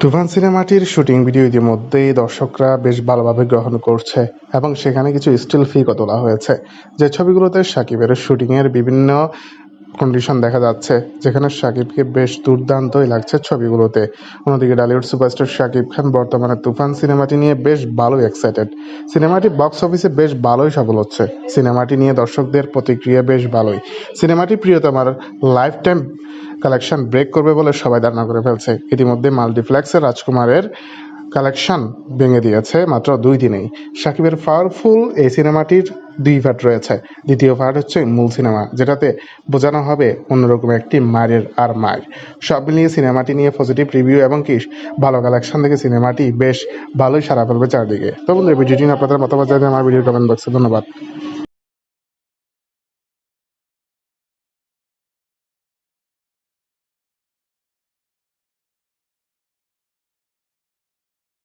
তুফান সিনেমাটির shooting video ইতিমধ্যেই দর্শকরা বেশ ভালোভাবে গ্রহণ করছে এবং সেখানে কিছু স্টিল ফিকও তোলা হয়েছে। যে ছবিগুলোতে সাকিবের শুটিংয়ের বিভিন্ন কন্ডিশন দেখা যাচ্ছে, যেখানে সাকিবকে বেশ দুর্দান্তই লাগছে ছবিগুলোতে। অন্যদিকে ডালিউড সুপারস্টার সাকিব খান বর্তমানে তুফান সিনেমাটি নিয়ে বেশ ভালোই এক্সাইটেড সিনেমাটি বক্স অফিসে বেশ ভালোই সফল হচ্ছে। সিনেমাটি নিয়ে দর্শকদের প্রতিক্রিয়া বেশ ভালোই। সিনেমাটি প্রিয়তমার লাইফ টাইম কালেকশন ব্রেক করবে বলে সবাই ধারণা করে ফেলছে। ইতিমধ্যে মাল্টিপ্লেক্সের রাজকুমারের কালেকশন ভেঙে দিয়েছে মাত্র দুই দিনেই। সাকিবের পাওয়ারফুল এই সিনেমাটির দুই পার্ট রয়েছে। দ্বিতীয় পার্ট হচ্ছে মূল সিনেমা, যেটাতে বোঝানো হবে অন্যরকম একটি মায়ের আর মায়ের। সব মিলিয়ে সিনেমাটি নিয়ে পজিটিভ রিভিউ এবং কি ভালো কালেকশন থেকে সিনেমাটি বেশ ভালোই সারা ফেলবে চারদিকে। তো বন্ধুরা ভিডিওটি আপনাদের মতামত জানিয়ে আমার ভিডিও কমেন্ট বক্সে ধন্যবাদ।